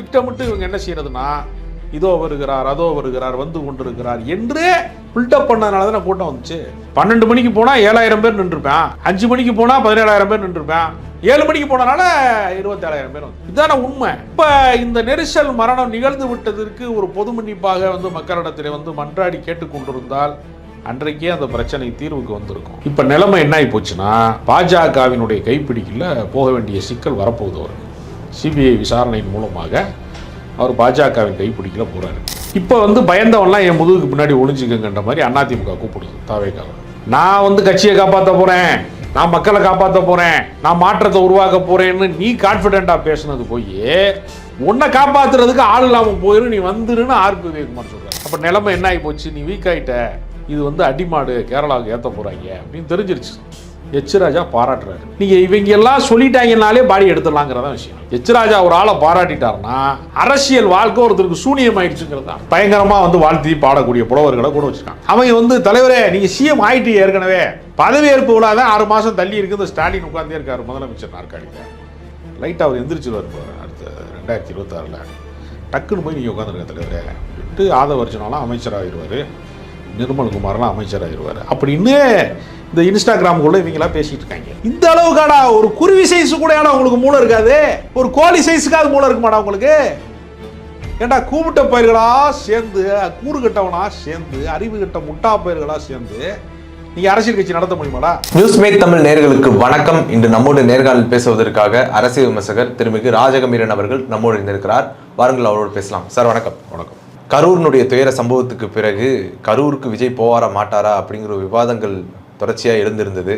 திட்டமிட்டு இவங்க என்ன செய்யறதுன்னா இதோ வருகிறார் அதோ வருகிறார் வந்து கொண்டிருக்கிறார் என்று பில்டப் பண்ணதுனால தான் கூட்டம் வந்துச்சு. பன்னெண்டு மணிக்கு போனால் ஏழாயிரம் பேர் நின்றுருப்பேன். அஞ்சு மணிக்கு போனால் பதினேழாயிரம் பேர் நின்றுருப்பேன். ஏழு மணிக்கு போனனால இருபத்தேழாயிரம் பேர் வந்து இதான உண்மை. இப்போ இந்த நெரிசல் மரணம் நிகழ்ந்து விட்டதற்கு ஒரு பொது மன்னிப்பாக வந்து மக்களிடத்தில் வந்து மன்றாடி கேட்டுக்கொண்டிருந்தால் அன்றைக்கே அந்த பிரச்சனை தீர்வுக்கு வந்திருக்கும். இப்போ நிலைமை என்ன ஆகி போச்சுன்னா பாஜகவினுடைய கைப்பிடிக்கல போக வேண்டிய சிக்கல் வரப்போகுது அவருக்கு. சிபிஐ விசாரணையின் மூலமாக அவர் பாஜகவின் கைப்பிடிக்கல போகிறாரு இப்போ வந்து பயந்தவன்லாம் என் முதுகுக்கு பின்னாடி ஒளிஞ்சுக்கங்கன்ற மாதிரி அதிமுக கூப்பிடுது தாவேக்காவை. நான் வந்து கட்சியை காப்பாற்ற போகிறேன் நான் மக்களை காப்பாற்ற போகிறேன் நான் மாற்றத்தை உருவாக்க போகிறேன்னு நீ கான்ஃபிடென்ட்டாக பேசுனது போய் உன்னை காப்பாற்றுறதுக்கு ஆள் இல்லாமல் போயிடும் நீ வந்துருன்னு ஆர்பி விவேகுமார் சொல்றாரு. அப்போ நிலைமை என்ன ஆகி போச்சு? நீ வீக் ஆகிட்ட இது வந்து அடிமாடு கேரளாவுக்கு ஏற்ற போகிறாங்க அப்படின்னு தெரிஞ்சிருச்சு. எச்ராஜா பாராட்டுறாரு. நீங்க இவங்க எல்லாம் சொல்லிட்டாங்கனாலே பாடி எடுத்துடலாங்கிறதான் விஷயம். எச்ராஜா ஒரு ஆளை பாராட்டிட்டாருன்னா அரசியல் வாழ்க்கை ஒருத்தருக்கு சூனியம் ஆயிடுச்சுங்கிறது தான் பயங்கரமா வந்து வாழ்த்தி பாடக்கூடிய புலவர்களை கூட வச்சிருக்காங்க. அவங்க வந்து தலைவரே நீங்க சிஎம் ஆயிட்டு ஏற்கனவே. பதவியேற்பு விழா தான் ஆறு மாசம் தள்ளி இருக்கு. இந்த ஸ்டாலின் உட்கார்ந்தே இருக்காரு முதலமைச்சர் நாற்காலியில். லைட்டாக அவர் எந்திரிச்சிருவார் அடுத்த ரெண்டாயிரத்தி இருபத்தாறில். டக்குன்னு போய் நீங்கள் உட்காந்துருக்க தலைவரே விட்டு ஆதவர்ஜனாலாம் அமைச்சராகிடுவார் நிர்மல்குமார்லாம் அமைச்சராகிடுவார் அப்படின்னு இந்த இன்ஸ்டாகிராமுக்குள்ள இவங்களாம் பேசிட்டு இருக்காங்க. இந்த அளவுக்காடா ஒரு குருவி சைஸ் கூட உங்களுக்கு மூளை இருக்காது? ஒரு கோழி சைஸுக்காவது மூளை இருக்குமாடா உங்களுக்கு? ஏண்டா கூப்பிட்ட பயிர்களா சேர்ந்து கூறு கட்டவனா சேர்ந்து அறிவு கட்ட முட்டா பயிர்களா சேர்ந்து நீங்க அரசியல் கட்சி நடத்த முடியுமாடா? நியூஸ் மேக் தமிழ் நேயர்களுக்கு வணக்கம். இன்று நம்மோடு நேர்காணல் பேசுவதற்காக அரசியல் விமர்சகர் திருமிகு ராஜகம்பீரன் அவர்கள் நம்மோடு இருந்திருக்கிறார் வாருங்கள் அவரோடு பேசலாம். சார் வணக்கம். வணக்கம். கரூரினுடைய துயர சம்பவத்துக்கு பிறகு கரூருக்கு விஜய் போவாரா மாட்டாரா அப்படிங்கிற விவாதங்கள் தொடர்ச்சியாக எழுந்திருந்தது.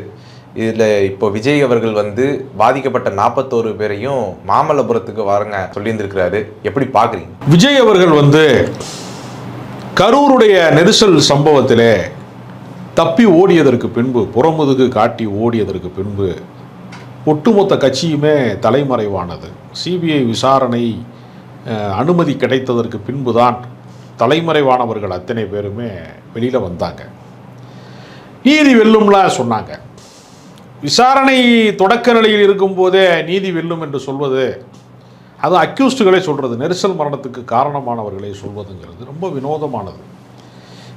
இதில் இப்போ விஜய் அவர்கள் வந்து பாதிக்கப்பட்ட நாற்பத்தோரு பேரையும் மாமல்லபுரத்துக்கு வாருங்க சொல்லியிருந்திருக்கிறாரு. எப்படி பார்க்குறீங்க விஜய் அவர்கள் வந்து கரூருடைய நெரிசல் சம்பவத்திலே தப்பி ஓடியதற்கு பின்பு புறமுதுகு காட்டி ஓடியதற்கு பின்பு ஒட்டுமொத்த கட்சியுமே தலைமறைவானது. சிபிஐ விசாரணை அனுமதி கிடைத்ததற்கு பின்புதான் தலைமறைவானவர்கள் அத்தனை பேருமே வெளியில் வந்தாங்க. நீதி வெல்லும்லாம் சொன்னாங்க. விசாரணை தொடக்க நிலையில் இருக்கும்போதே நீதி வெல்லும் என்று சொல்வது அது அக்யூஸ்டுகளே சொல்கிறது நெரிசல் மரணத்துக்கு காரணமானவர்களே சொல்வதுங்கிறது ரொம்ப வினோதமானது.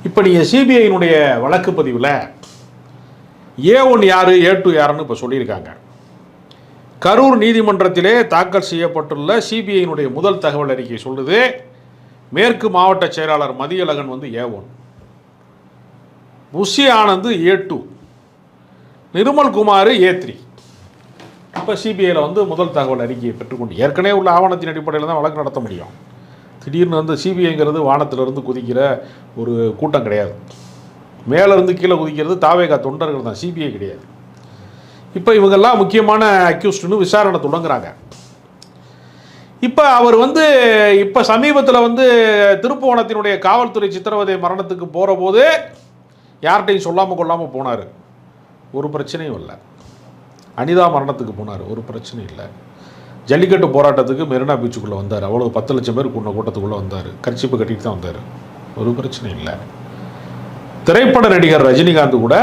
இப்போ நீங்கள் சிபிஐனுடைய வழக்கு பதிவில் ஏ ஒன் யார் ஏ டூ யாருன்னு இப்போ சொல்லியிருக்காங்க. கரூர் நீதிமன்றத்திலே தாக்கல் செய்யப்பட்டுள்ள சிபிஐனுடைய முதல் தகவல் அறிக்கை சொல்லுது மேற்கு மாவட்ட செயலாளர் மதியழகன் வந்து A one. Bussy Anand A two. Nirmalkumar A three. இப்போ சிபிஐயில் வந்து முதல் தகவல் அறிக்கையை பெற்றுக்கொண்டு ஏற்கனவே உள்ள ஆவணத்தின் அடிப்படையில் தான் வழக்கு நடத்த முடியும். திடீர்னு வந்து சிபிஐங்கிறது வானத்திலிருந்து குதிக்கிற ஒரு கூட்டம் கிடையாது. மேலேருந்து கீழே குதிக்கிறது தாவேகா தொண்டர்கள் தான் சிபிஐ கிடையாது. இப்போ இவங்கெல்லாம் முக்கியமான அக்யூஸ்டுன்னு விசாரணை தொடங்குறாங்க. இப்போ அவர் வந்து இப்போ சமீபத்தில் வந்து திருப்புவனத்தினுடைய காவல்துறை சித்திரவதை மரணத்துக்கு போகிற போது யார்கிட்டையும் சொல்லாமல் கொள்ளாமல் போனார். ஒரு பிரச்சனையும் இல்லை. அனிதா மரணத்துக்கு போனார். ஒரு பிரச்சனையும் இல்லை. ஜல்லிக்கட்டு போராட்டத்துக்கு மெரினா பீச்சுக்குள்ளே வந்தார். அவ்வளோ பத்து லட்சம் பேர் கூட கூட்டத்துக்குள்ளே வந்தார். கர்ச்சிப்பு கட்டிட்டு தான் வந்தார். ஒரு பிரச்சனையும் இல்லை. திரைப்பட நடிகர் ரஜினிகாந்த் கூட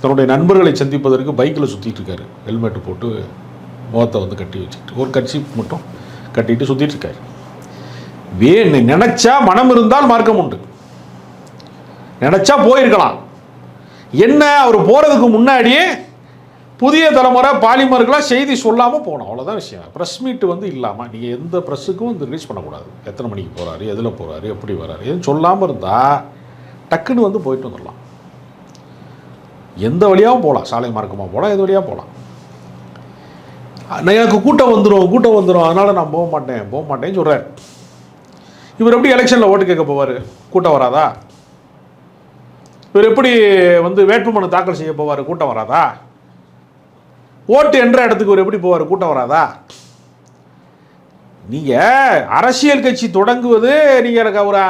தன்னுடைய நண்பர்களை சந்திப்பதற்கு பைக்கில் சுற்றிட்டு இருக்காரு. ஹெல்மெட் போட்டு முகத்தை வந்து கட்டி வச்சுக்கிட்டு. ஒரு கட்சி மட்டும் கட்டிட்டு சுற்றிட்டு இருக்காரு. வே மனம் இருந்தால் மார்க்கம் உண்டு. நினச்சா போயிருக்கலாம். என்ன அவர் போகிறதுக்கு முன்னாடியே புதிய தலைமுறை பாலிமர்களாக செய்தி சொல்லாமல் போகணும். அவ்வளோதான் விஷயம். ப்ரெஸ் மீட் வந்து இல்லாமல் நீங்கள் எந்த ப்ரெஸ்ஸுக்கும் வந்து ரிலீஸ் பண்ணக்கூடாது. எத்தனை மணிக்கு போகிறாரு எதில் போகிறாரு எப்படி வராரு எதுவும் சொல்லாமல் இருந்தால் டக்குன்னு வந்து போயிட்டு வந்துடலாம். எந்த வழியாகவும் போகலாம். சாலை மார்க்கமாக போகலாம் எது வழியாக போகலாம். எனக்கு கூட்டம் வந்துடும் கூட்டம் வந்துடும் அதனால் நான் போக மாட்டேன் போக மாட்டேன்னு சொல்கிறார் இவர் எப்படி எலெக்ஷனில் ஓட்டு கேட்க போவார்? கூட்டம் வராதா? இவர் எப்படி வந்து வேட்புமனு தாக்கல் செய்ய போவார்? கூட்டம் வராதா? ஓட்டு என்ற இடத்துக்கு இவர் எப்படி போவார்? கூட்டம் வராதா? நீங்கள் அரசியல் கட்சி தொடங்குவது நீங்கள் ஒரு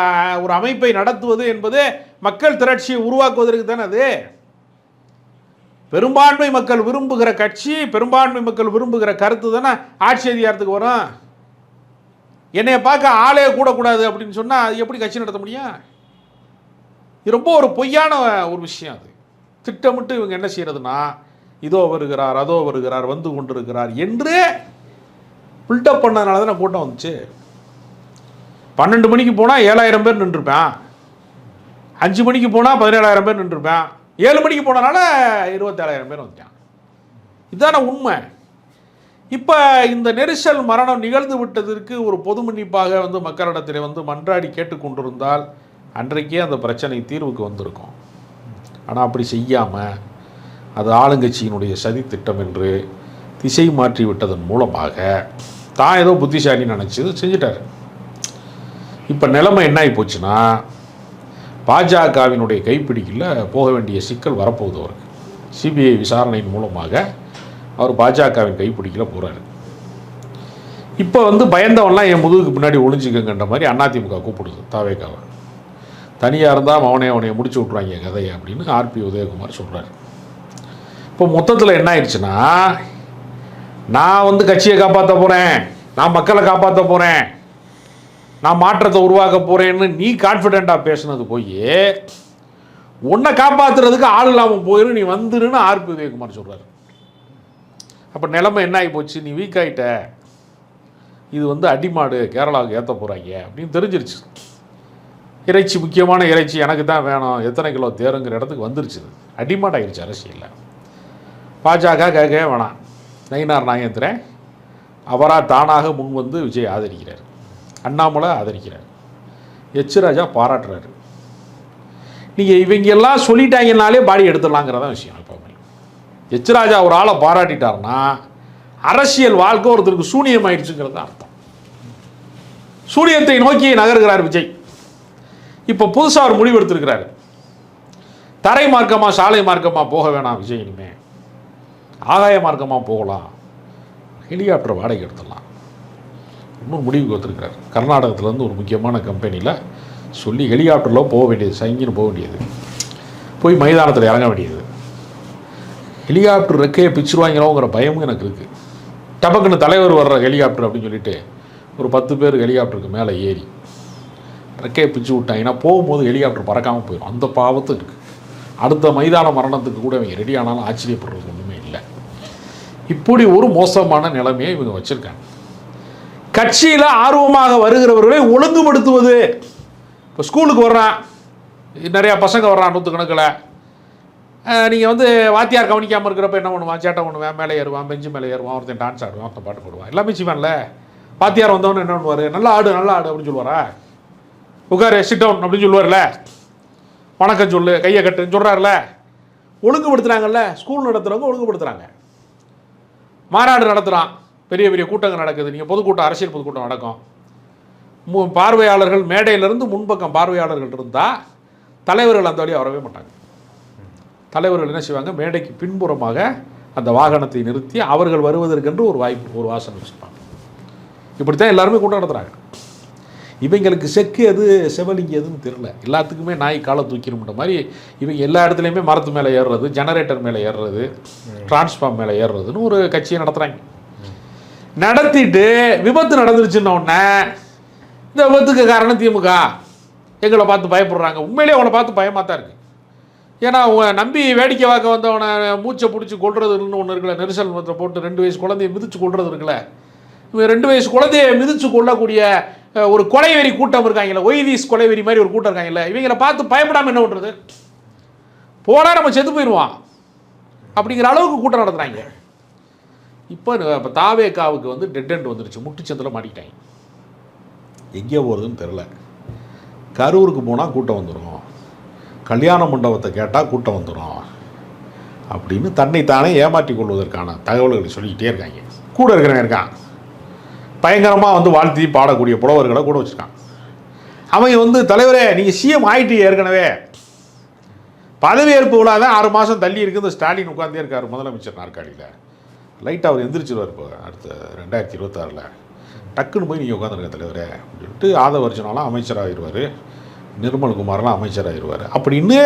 ஒரு அமைப்பை நடத்துவது என்பது மக்கள் திரட்சியை உருவாக்குவதற்கு தானே அது? பெரும்பான்மை மக்கள் விரும்புகிற கட்சி பெரும்பான்மை மக்கள் விரும்புகிற கருத்து தானே ஆட்சி அதிகாரத்துக்கு வரும்? என்னைய பார்க்க ஆளே கூடக்கூடாது அப்படின்னு சொன்னால் அது எப்படி கட்சி நடத்த முடியும்? இது ரொம்ப ஒரு பொய்யான ஒரு விஷயம் அது. திட்டமிட்டு இவங்க என்ன செய்கிறதுனா இதோ வருகிறார் அதோ வருகிறார் வந்து கொண்டிருக்கிறார் என்று பில்டப் பண்ணதுனால தான் கூட்டம் வந்துச்சு. பன்னெண்டு மணிக்கு போனால் ஏழாயிரம் பேர் நின்றுருப்பேன். அஞ்சு மணிக்கு போனால் பதினேழாயிரம் பேர் நின்றுருப்பேன். ஏழு மணிக்கு போனனால இருபத்தேழாயிரம் பேர் வந்துட்டான் இதான உண்மை. இப்போ இந்த நெரிசல் மரணம் நிகழ்ந்து விட்டதற்கு ஒரு பொது மன்னிப்பாக வந்து மக்களிடத்தில் வந்து மன்றாடி கேட்டுக்கொண்டிருந்தால் அன்றைக்கே அந்த பிரச்சனை தீர்வுக்கு வந்திருக்கும். ஆனால் அப்படி செய்யாமல் அது ஆளுங்கட்சியினுடைய சதி திட்டம் என்று திசை மாற்றி விட்டதன் மூலமாக தான் ஏதோ புத்திசாலின்னு நினச்சி செஞ்சிட்டார். இப்போ நிலைமை என்ன ஆகி போச்சுன்னா பாஜகவினுடைய கைப்பிடிக்கில் போக வேண்டிய சிக்கல் வரப்போகுது அவருக்கு. சிபிஐ விசாரணையின் மூலமாக அவர் பாஜகவின் கைப்பிடிக்கில் போகிறாரு இப்போ வந்து பயந்தவன்லாம் என் முதுகுக்கு பின்னாடி ஒளிஞ்சிக்கங்கன்ற மாதிரி அதிமுக கூப்பிடுது தாவேக்காவை. தனியாக இருந்தால் அவனே அவனையை முடிச்சு விட்ருவாங்க கதையை அப்படின்னு ஆர்பி உதயகுமார் சொல்கிறாரு இப்போ மொத்தத்தில் என்ன ஆயிடுச்சுன்னா நான் வந்து கட்சியை காப்பாற்ற போகிறேன் நான் மக்களை காப்பாற்ற போகிறேன் நான் மாற்றத்தை உருவாக்க போகிறேன்னு நீ கான்ஃபிடெண்ட்டாக பேசுனது போய் உன்னை காப்பாற்றுறதுக்கு ஆள் இல்லாமல் போயிடும் நீ வந்துருன்னு ஆர்பி உதயகுமார் சொல்கிறாரு அப்போ நிலைமை என்ன ஆகி போச்சு? நீ வீக் ஆகிட்ட இது வந்து அடிமாடு கேரளாவுக்கு ஏற்ற போகிறாங்க அப்படின்னு தெரிஞ்சிருச்சு. இறைச்சி முக்கியமான இறைச்சி எனக்கு தான் வேணும். எத்தனை கிலோ தேருங்கிற இடத்துக்கு வந்துருச்சு. இது. அடிமாட் ஆகிருச்சு அரசியலில் பாஜக கேட்கவே வேணாம். நயினார் நாயந்திரன் அவராக தானாக முன் வந்து விஜய் ஆதரிக்கிறார். அண்ணாமலை ஆதரிக்கிறார். எச் ராஜா பாராட்டுறாரு. நீங்கள் இவங்க எல்லாம் சொல்லிட்டாங்கனாலே பாடி எடுத்துடலாங்கிறதான் விஷயம் இப்போ எச் ராஜா ஒரு ஆளை பாராட்டிட்டார்னா அரசியல் வாழ்க்கை ஒருத்தருக்கு சூனியம் ஆயிடுச்சுங்கிறது தான் அர்த்தம். சூனியத்தை நோக்கி நகர்கிறார் விஜய். இப்போ புதுசாக ஒரு முடிவு எடுத்திருக்கிறாரு தரை மார்க்கமாக சாலை மார்க்கமாக போக வேணாம் விஜய் இனிமே ஆகாய மார்க்கமாக போகலாம். ஹெலிகாப்டர் வாடகை எடுத்துடலாம். இன்னும் முடிவுக்கு வந்துருக்கிறார். கர்நாடகத்துலேருந்து ஒரு முக்கியமான கம்பெனியில் சொல்லி ஹெலிகாப்டரில் போக வேண்டியது சங்கின்னு போக வேண்டியது. போய் மைதானத்தில் இறங்க வேண்டியது. ஹெலிகாப்டர் ரெக்கையை பிச்சுருவாங்களோங்கிற பயமும் எனக்கு இருக்குது டபக்குன்னு தலைவர் வர்ற ஹெலிகாப்டர் அப்படின்னு சொல்லிட்டு ஒரு பத்து பேர் ஹெலிகாப்டருக்கு மேலே ஏறி ரெக்கையை பிச்சு விட்டாங்கன்னா போகும்போது ஹெலிகாப்டர் பறக்காமல் போயிடும் அந்த பாவத்தும் இருக்குது அடுத்த மைதான மரணத்துக்கு கூட இவங்க ரெடி ஆனாலும் ஆச்சரியப்படுறது ஒன்றுமே இல்லை. இப்படி ஒரு மோசமான நிலைமையை இவங்க வச்சுருக்காங்க. கட்சியில் ஆர்வமாக வருகிறவர்களை ஒழுங்குபடுத்துவது. இப்போ ஸ்கூலுக்கு வர்றான். நிறையா பசங்க வர்றான் நூற்றுக்கணக்கில் நீங்கள் வந்து வாத்தியார் கவனிக்காமல் இருக்கிறப்ப என்ன பண்ணுவான்? சேட்டை பண்ணுவேன் மேலே ஏறுவான் பெஞ்சு மேலே ஏறுவான் ஒருத்தன் டான்ஸ் ஆடுவான் ஒருத்தன் பாட்டு போடுவான். எல்லாமே செய்வான்ல. வாத்தியார் வந்தவொன்னு என்ன பண்ணுவார்? நல்லா ஆடு நல்லா ஆடு அப்படின்னு சொல்லுவாரா? உட்காரு சிட் டவுன் அப்படின்னு சொல்லுவார்ல. வணக்கம் சொல்லு கையை கட்டுன்னு சொல்கிறார்ல ஒழுங்குபடுத்துகிறாங்கல்ல ஸ்கூல் நடத்துகிறவங்க ஒழுங்குபடுத்துகிறாங்க மாநாடு நடத்துகிறான் பெரிய பெரிய கூட்டங்கள் நடக்குது. நீங்கள் பொதுக்கூட்டம் அரசியல் பொதுக்கூட்டம் நடக்கும். மு பார்வையாளர்கள் மேடையிலிருந்து முன்பக்கம் பார்வையாளர்கள் இருந்தால் தலைவர்கள் அந்த வழியாக வரவே மாட்டாங்க. தலைவர்கள் என்ன செய்வாங்க? மேடைக்கு பின்புறமாக அந்த வாகனத்தை நிறுத்தி அவர்கள் வருவதற்கென்று ஒரு வாய்ப்பு ஒரு வாசனை வச்சுருப்பாங்க. இப்படித்தான் எல்லாருமே கூட்டம் நடத்துகிறாங்க இவங்களுக்கு செக்கு எது செவலிங்க எதுன்னு தெரில எல்லாத்துக்குமே நாய் காலை தூக்கிடும்ன்ற மாதிரி இவங்க எல்லா இடத்துலையுமே மரத்து மேலே ஏறுறது ஜெனரேட்டர் மேலே ஏறுறது டிரான்ஸ்ஃபார்ம் மேலே ஏறுறதுன்னு ஒரு கட்சியை நடத்துகிறாங்க நடத்திட்டு விபத்து நடந்துருச்சுன்ன உடனே இந்த விபத்துக்கு காரணம் திமுக. எங்களை பார்த்து பயப்படுறாங்க. உண்மையிலேயே அவனை பார்த்து பயமாக தான் இருக்குது ஏன்னா அவன் நம்பி வேடிக்கை பார்க்க வந்தவனை மூச்சை பிடிச்சி கொள்றதுன்னு ஒன்று இருக்குல்ல நெரிசல் மரத்தில் போட்டு ரெண்டு வயசு குழந்தைய மிதிச்சு கொள்றது இருக்குல்ல. இவன் ரெண்டு வயசு குழந்தைய மிதிச்சு கொள்ளக்கூடிய ஒரு கொலைவெறி கூட்டம் இருக்காங்கல்ல ஒய்தீஸ் கொலைவெறி மாதிரி ஒரு கூட்டம் இருக்காங்கல்ல இவங்களை பார்த்து பயப்படாமல் என்ன பண்ணுறது போனால் நம்ம செத்து போயிடுவான். அப்படிங்கிற அளவுக்கு கூட்டம் நடத்துகிறாங்க இப்போ இப்போ தாவேக்காவுக்கு வந்து டெட் எண்ட் வந்துருச்சு. முட்டுச்சந்தில் மாட்டிக்கிட்டாங்க. எங்கே போகிறதுன்னு தெரில கரூருக்கு போனால் கூட்டம் வந்துடும் கல்யாண மண்டபத்தை கேட்டால் கூட்டம் வந்துடும் அப்படின்னு தன்னைத்தானே ஏமாற்றிக் கொள்வதற்கான தகவல்களை சொல்லிக்கிட்டே இருக்காங்க. கூட இருக்கிறவன் இருக்கான். பயங்கரமாக வந்து வாழ்த்தி பாடக்கூடிய புலவர்களை கூட வச்சுருக்கான் அவங்க வந்து தலைவரே நீங்கள் சிஎம் ஆயிட்டு ஏற்கனவே. பதவியேற்பு விழா தான் ஆறு மாதம் தள்ளி இருக்குது இந்த ஸ்டாலின் உட்காந்தே இருக்கார் முதலமைச்சர் நாற்காலியில். லைட்டாக அவர் எந்திரிச்சிருவார் இப்போ அடுத்த ரெண்டாயிரத்தி இருபத்தாறில். டக்குன்னு போய் நீங்கள் உட்காந்துருக்க தலைவரே அப்படின்னு சொல்லிட்டு ஆதவ அர்ஜுனாலாம் அமைச்சராகிடுவார் நிர்மல்குமார்லாம் அமைச்சராகிடுவார் அப்படின்னு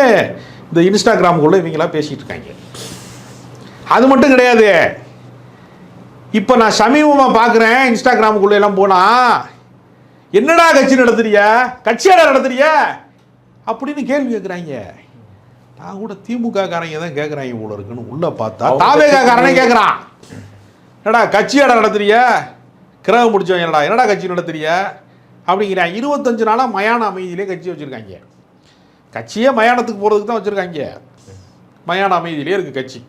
இந்த இன்ஸ்டாகிராமுக்குள்ளே இவங்களாம் பேசிகிட்டு இருக்காங்க. அது மட்டும் கிடையாது. இப்போ நான் சமீபமாக பார்க்குறேன் இன்ஸ்டாகிராமுக்குள்ளே எல்லாம் போனால் என்னடா கட்சி நடத்துறிய? கட்சியாடா நடத்துறிய? அப்படின்னு கேள்வி கேட்குறாங்க நான் கூட திமுக காரங்க தான் கேட்குறாங்க போல இருக்குன்னு உள்ளே பார்த்தா தாவேகா காரனே கேட்குறான் என்னடா கட்சியாடா நடத்துறிய? கிரகம் முடிச்சவங்க என்னடா? என்னடா கட்சி நடத்துறிய? அப்படிங்கிறான் இருபத்தஞ்சு நாளாக மயான அமைதியிலே கட்சி வச்சுருக்காங்க. கட்சியே மயானத்துக்கு போகிறதுக்கு தான் வச்சுருக்காங்க. மயான அமைதியிலே இருக்குது கட்சி.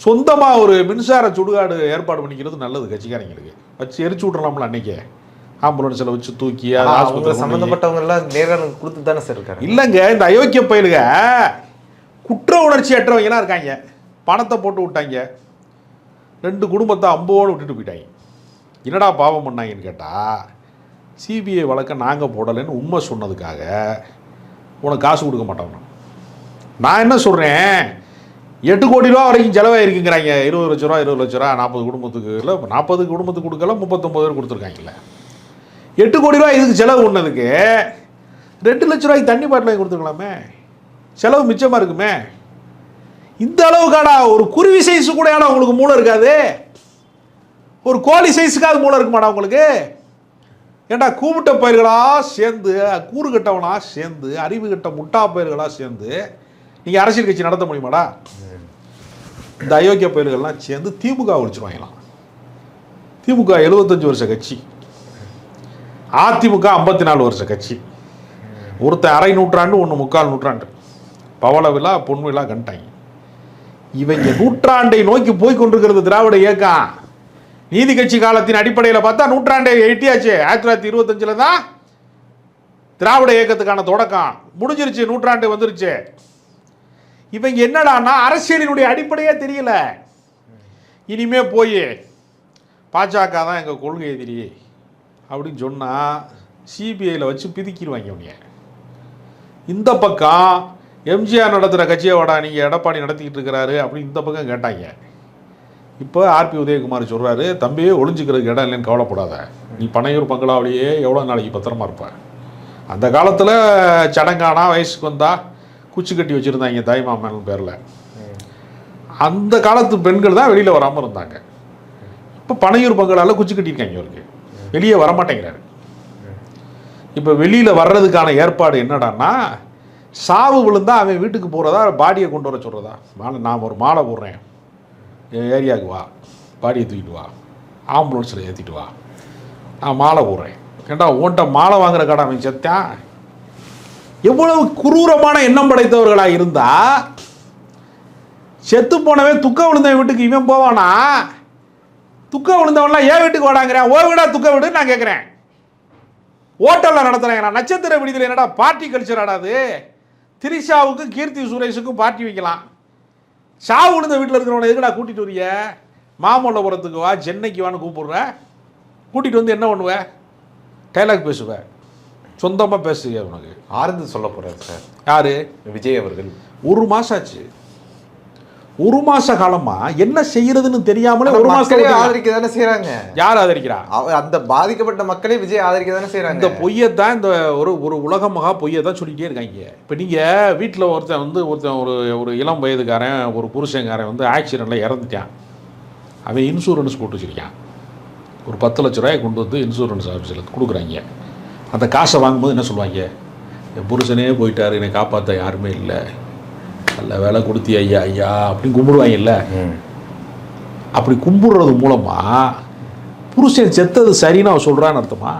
சொந்தமாக ஒரு மின்சார சுடுகாடு ஏற்பாடு பண்ணிக்கிறது நல்லது கட்சிக்காரங்களுக்கு. வச்சு எரிச்சு விட்றலாம்ல அன்னைக்கே. ஆம்புலன்ஸில் வச்சு தூக்கி ஆஸ்பத்திரி எல்லாம் நேரம் கொடுத்து தானே சார் இருக்காரு இல்லைங்க இந்த அயோக்கிய பயலுக. குற்ற உணர்ச்சி அற்றவங்கலாம் இருக்காங்க. பணத்தை போட்டு விட்டாங்க. ரெண்டு குடும்பத்தை அம்போடு விட்டுட்டு போயிட்டாங்க. என்னடா பாவம் பண்ணாங்கன்னு கேட்டால் சிபிஐ வழக்கை நாங்கள் போடலைன்னு உண்மை சொன்னதுக்காக உனக்கு காசு கொடுக்க மாட்டோம். நான் என்ன சொல்கிறேன் எட்டு கோடி ரூபா வரைக்கும் செலவாயிருக்குங்கிறாங்க. இருபது லட்ச ரூபா இருபது லட்ச ரூபா நாற்பது குடும்பத்துக்கு இல்லை நாற்பது குடும்பத்துக்கு கொடுக்கல முப்பத்தொம்பது பேர் கொடுத்துருக்காங்கல்ல எட்டு கோடி ரூபா இதுக்கு செலவு பண்ணதுக்கு ரெண்டு லட்ச ரூபாய்க்கு தண்ணி பாட்டில் கொடுத்துருக்கலாமே. செலவு மிச்சமாக இருக்குமே. இந்த அளவுக்காடா ஒரு குருவி சைஸு கூட ஏடா உங்களுக்கு மூளை இருக்காது? ஒரு கோழி சைஸுக்காவது மூளை இருக்குமாடா உங்களுக்கு? ஏண்டா கூப்பிட்ட பயிர்களாக சேர்ந்து கூறு கட்டவனாக சேர்ந்து அறிவு கட்ட முட்டா பயிர்களாக சேர்ந்து நீங்கள் அரசியல் கட்சி நடத்த முடியுமாடா? இந்த அயோக்கிய பயிர்கள்லாம் சேர்ந்து திமுக ஒழிச்சிருவாங்களாம் திமுக எழுபத்தஞ்சு வருஷ கட்சி. அதிமுக ஐம்பத்தி நாலு வருஷ கட்சி. ஒருத்த அரை நூற்றாண்டு ஒன்று முக்கால் நூற்றாண்டு. பவள விழா பொன் விழா கண்டாங்க இவங்க நூற்றாண்டை நோக்கி போய் கொண்டிருக்கிறது திராவிட இயக்கம். நீதி கட்சி காலத்தின் அடிப்படையில் பார்த்தா நூற்றாண்டை எட்டியாச்சு. ஆயிரத்தி தொள்ளாயிரத்தி இருபத்தஞ்சில் தான் திராவிட இயக்கத்துக்கான தொடக்கம். முடிஞ்சிருச்சு நூற்றாண்டு வந்துருச்சு. இவங்க என்னடான்னா அரசியலினுடைய அடிப்படையே தெரியல. இனிமே போய் பாஜக தான் எங்கள் கொள்கை எதிரி அப்படின்னு சொன்னால் சிபிஐயில் வச்சு பிதிக்கிடுவாங்க உன்னைய இந்த பக்கம் எம்ஜிஆர் நடத்துகிற கட்சியை வாடா நீங்கள் எடப்பாடி நடத்திக்கிட்டு இருக்கிறாரு அப்படின்னு இந்த பக்கம் கேட்டாங்க. இப்போ ஆர்பி உதயகுமார் சொல்கிறாரு தம்பியே ஒளிஞ்சிக்கிறதுக்கு இடம் இல்லைன்னு கவலைப்படாத. நீ பனையூர் பங்களாவிலேயே எவ்வளோ நாளைக்கு பத்திரமா இருப்ப. அந்த காலத்தில் சடங்கானா வயசுக்கு வந்தால் குச்சி கட்டி வச்சுருந்தாங்க தாய்மாமன் பேரில். அந்த காலத்து பெண்கள் தான் வெளியில் வராமல் இருந்தாங்க. இப்போ பனையூர் பங்களால் குச்சி கட்டியிருக்காங்க இவருக்கு. வெளியே வரமாட்டேங்கிறாரு. இப்போ வெளியில் வர்றதுக்கான ஏற்பாடு என்னடான்னா சாவு விழுந்தா அவன் வீட்டுக்கு போகிறதா பாடியை கொண்டு வர சொல்கிறதா மாலை நான் ஒரு மாலை போடுறேன். என் ஏரியாவுக்கு வா. பாடியை தூக்கிட்டு வா. ஆம்புலன்ஸில் ஏற்றிட்டு வா. நான் மாலை போடுறேன். ஏண்டா உன்ட்ட மாலை வாங்குற கடை அவன் செத்தான் எவ்வளவு குரூரமான எண்ணம் படைத்தவர்களாக இருந்தா செத்து போனவன் துக்க விழுந்தவன் வீட்டுக்கு இவன் போவானா? துக்க விழுந்தவன்லாம் ஏன் வீட்டுக்கு வாடாங்கிறேன். ஓ வீடா துக்க வீடு நான் கேட்குறேன் ஹோட்டலில் நடத்துகிறேன் நட்சத்திர விடுதலை என்னடா பார்ட்டி கல்ச்சர் ஆடாது திரிஷாவுக்கும் கீர்த்தி சுரேஷுக்கும் பார்ட்டி வைக்கலாம். சாவு விழுந்த வீட்டில் இருக்கிறவனை எதுக்குடா கூட்டிகிட்டு வரிய மாமல்லபுரத்துக்கு வா சென்னைக்கு வான்னு கூப்பிடுற. கூட்டிகிட்டு வந்து என்ன பண்ணுவேன் டைலாக் பேசுவேன் சொந்தமாக பேசுவிய உனக்கு? ஆறுதல் சொல்ல போறாரு சார். யாரு? விஜய் அவர்கள். ஒரு மாசம் ஆச்சு. ஒரு மாச காலமா என்ன செய்யறதுன்னு தெரியாமலே ஒரு மாசம் ஆதரிக்க தானே செய்யறாங்க யார் ஆதரிக்கிறா? அந்த பாதிக்கப்பட்ட மக்களே விஜய் ஆதரிக்க தானே இந்த செய்யறாங்க பொய்யை தான் இந்த ஒரு ஒரு உலக மகா பொய்யை தான் சொல்லிக்கிட்டே இருக்காங்க. இப்போ நீங்கள் வீட்டில் ஒருத்தன் வந்து ஒருத்தன் ஒரு ஒரு இளம் வயதுக்காரன் ஒரு புருஷன்காரன் வந்து ஆக்சிடெண்ட்டில் இறந்துட்டான். அவன் இன்சூரன்ஸ் போட்டு வச்சிருக்கான். ஒரு பத்து லட்ச ரூபாயை கொண்டு வந்து இன்சூரன்ஸ் ஆஃபீஸில் கொடுக்குறாங்க. அந்த காசை வாங்கும்போது என்ன சொல்லுவாங்க? என் புருஷனே போயிட்டாரு என்னை காப்பாற்ற யாருமே இல்லை. நல்ல வேலை கொடுத்தி ஐயா ஐயா அப்படின்னு கும்பிடுவாங்கல்ல. ம். அப்படி கும்பிடுறது மூலமா புருஷன் செத்தது சரின்னு அவன் சொல்றான்னு அர்த்தமா?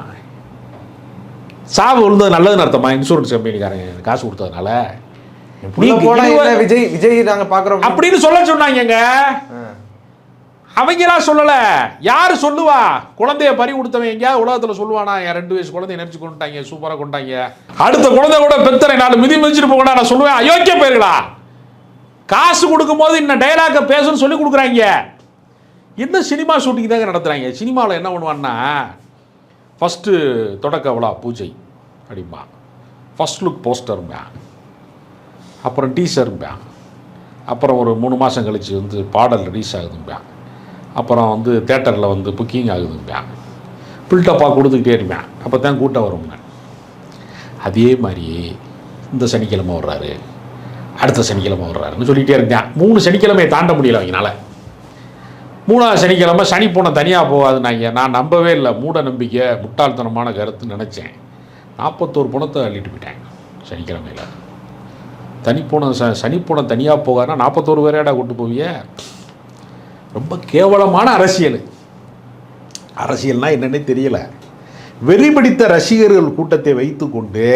சாவு விழுந்தது நல்லதுன்னு அர்த்தமா? இன்சூரன்ஸ் கம்பெனிக்காரங்க காசு கொடுத்ததுனால. விஜய் விஜய் நாங்க பாக்குறோம். அப்படின்னு சொல்ல சொன்னாங்கங்க. அவங்களா சொல்லல. யார் சொல்லுவா? குழந்தைய பறி கொடுத்தவன் எங்கேயாவது உலகத்துல சொல்லுவானா? என் ரெண்டு வயசு குழந்தைய நினைச்சு கொண்டாங்க சூப்பரா கொண்டாங்க அடுத்த குழந்தை கூட பெத்தரை நாலு மிதி மிதிச்சுட்டு போகணும் நான் சொல்லுவேன் அயோக்கிய போயிருங்களா காசு கொடுக்கும்போது இன்னும் டைலாக பேசணும்னு சொல்லி கொடுக்குறாங்க. என்ன சினிமா ஷூட்டிங் தாங்க நடத்துகிறாங்க சினிமாவில் என்ன பண்ணுவான்னா ஃபஸ்ட்டு தொடக்க விழா பூஜை அப்படிம்பா. ஃபஸ்ட் லுக் போஸ்டரும்பா அப்புறம் டீசரும்பா அப்புறம் ஒரு மூணு மாதம் கழித்து வந்து பாடல் ரிலீஸ் ஆகுதும்பா. அப்புறம் வந்து தேட்டரில் வந்து புக்கிங் ஆகுதுங்க. பில்டப்பாக கொடுத்துக்கிட்டே இருப்பேன். அப்போ தான் கூட்டம் வருங்க அதே மாதிரி இந்த சனிக்கிழமை வர்றாரு. அடுத்த சனிக்கிழமை வர்றாருன்னு சொல்லிகிட்டே இருந்தேன். மூணு சனிக்கிழமையை தாண்ட முடியல அவங்கனால மூணாவது சனிக்கிழமை சனி பூனை தனியாக போகாதுன்னாங்க நான் நம்பவே இல்லை. மூட நம்பிக்கை முட்டாள்தனமான கருத்துன்னு நினச்சேன். நாற்பத்தோரு பணத்தை அள்ளிட்டு போயிட்டேன் சனிக்கிழமையில். தனிப்பூனை ச சனிப்பூனை தனியாக போகாதுன்னா நாற்பத்தோரு பேரையாடா கொண்டு போவியே? ரொம்ப கேவலமான அரசியல். அரசியல்னா என்னன்னே தெரியல. வெறிபிடித்த ரசிகர்கள் கூட்டத்தை வைத்துக்கொண்டு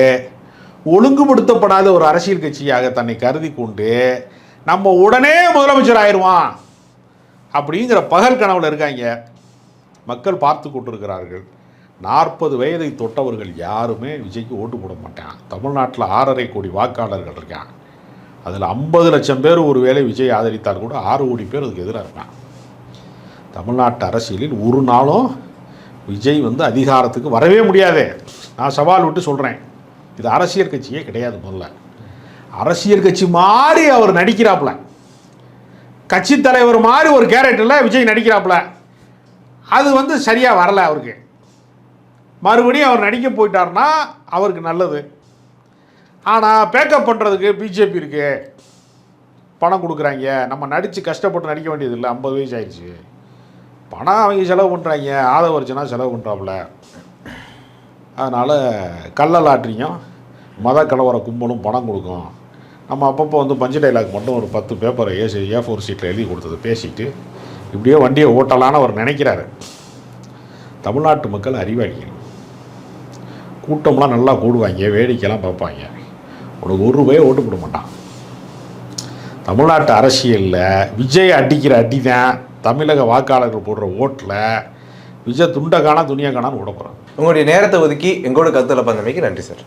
ஒழுங்குபடுத்தப்படாத ஒரு அரசியல் கட்சியாக தன்னை கருதி கொண்டு நம்ம உடனே முதலமைச்சர் ஆயிடுவான் அப்படிங்கிற பகல் கனவில் இருக்காங்க. மக்கள் பார்த்து கொண்டிருக்கிறார்கள். நாற்பது வயதை தொட்டவர்கள் யாருமே விஜய்க்கு ஓட்டு போட மாட்டான். தமிழ்நாட்டில் ஆறரை கோடி வாக்காளர்கள் இருக்கான். அதில் ஐம்பது லட்சம் பேர் ஒரு வேளை விஜய் ஆதரித்தால் கூட ஆறு கோடி பேர் அதுக்கு எதிராக இருக்கான். தமிழ்நாட்டு அரசியலில் ஒரு நாளும் விஜய் வந்து அதிகாரத்துக்கு வரவே முடியாது. நான் சவால் விட்டு சொல்கிறேன் இது அரசியல் கட்சியே கிடையாது முதல்ல. அரசியல் கட்சி மாதிரி அவர் நடிக்கிறாப்புல. கட்சி தலைவர் மாதிரி ஒரு கேரக்டரில் விஜய் நடிக்கிறாப்புல. அது வந்து சரியாக வரல அவருக்கு. மறுபடியும் அவர் நடிக்க போயிட்டார்னா அவருக்கு நல்லது. ஆனால் பேக்கப் பண்ணுறதுக்கு பிஜேபி இருக்குது பணம் கொடுக்குறாங்க. நம்ம நடித்து கஷ்டப்பட்டு நடிக்க வேண்டியது இல்லை ஐம்பது வயசு ஆயிடுச்சு. பணம் அவங்க செலவு பண்ணுறாங்க ஆதவர்ச்சனா செலவு பண்ணுறாப்புல அதனால் கள்ளலாற்றியும் மத கலவர கும்பலும் பணம் கொடுக்கும். நம்ம அப்பப்போ வந்து பஞ்சு டைலாக் மட்டும் ஒரு பத்து பேப்பரை ஏசி ஏ ஃபோர் சீட்டில் எழுதி கொடுத்தது பேசிட்டு இப்படியே வண்டியை ஓட்டலான்னு அவர் நினைக்கிறாரு. தமிழ்நாட்டு மக்கள் அறிவாளிகள். கூட்டம்லாம் நல்லா கூடுவாங்க வேடிக்கைலாம் பார்ப்பாங்க. உனக்கு ஒரு ரூபாயை ஓட்டு போட மாட்டான். தமிழ்நாட்டு அரசியலில் விஜய் அடிக்கிற அடி தான் தமிழக வாக்காளர்கள் போடுற ஓட்டில் விஜய் துண்டை காணா துணியை காணான்னு விட போகிறாங்க உங்களுடைய நேரத்தை ஒதுக்கி எங்களோட கருத்தில் பந்தமைக்கு நன்றி சார்.